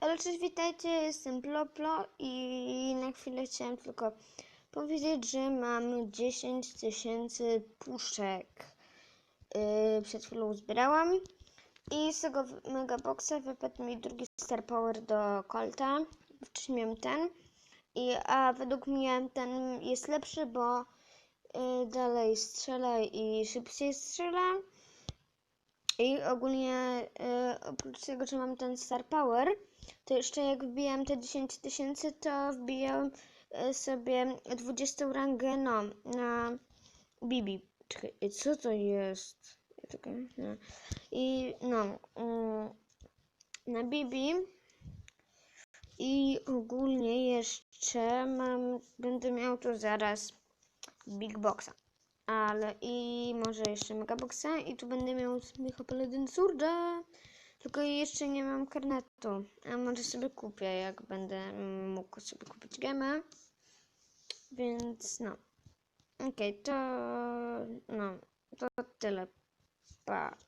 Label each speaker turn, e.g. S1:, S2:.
S1: Ale cześć, witajcie, jestem Ploplo i na chwilę chciałem tylko powiedzieć, że mam 10 tysięcy puszek. Yy, przed chwilą zbierałam i z tego w- megaboxa wypadł mi drugi Star Power do Colta. Wcześniej miałem ten, I, a według mnie ten jest lepszy, bo yy, dalej strzela i szybciej strzela. I ogólnie y, oprócz tego, że mam ten Star Power, to jeszcze jak wbijam te 10 tysięcy, to wbijam y, sobie 20 rangę no, na Bibi. Czekaj, y, co to jest? Czekaj, no. I no, mm, na Bibi. I ogólnie jeszcze mam, będę miał tu zaraz Big Boxa. Ale i może jeszcze Megaboxa i tu będę miał Micha Paladin Surda. Tylko jeszcze nie mam karnetu. A może sobie kupię, jak będę mógł sobie kupić gemę. Więc no. Okej, to no, to tyle. Pa.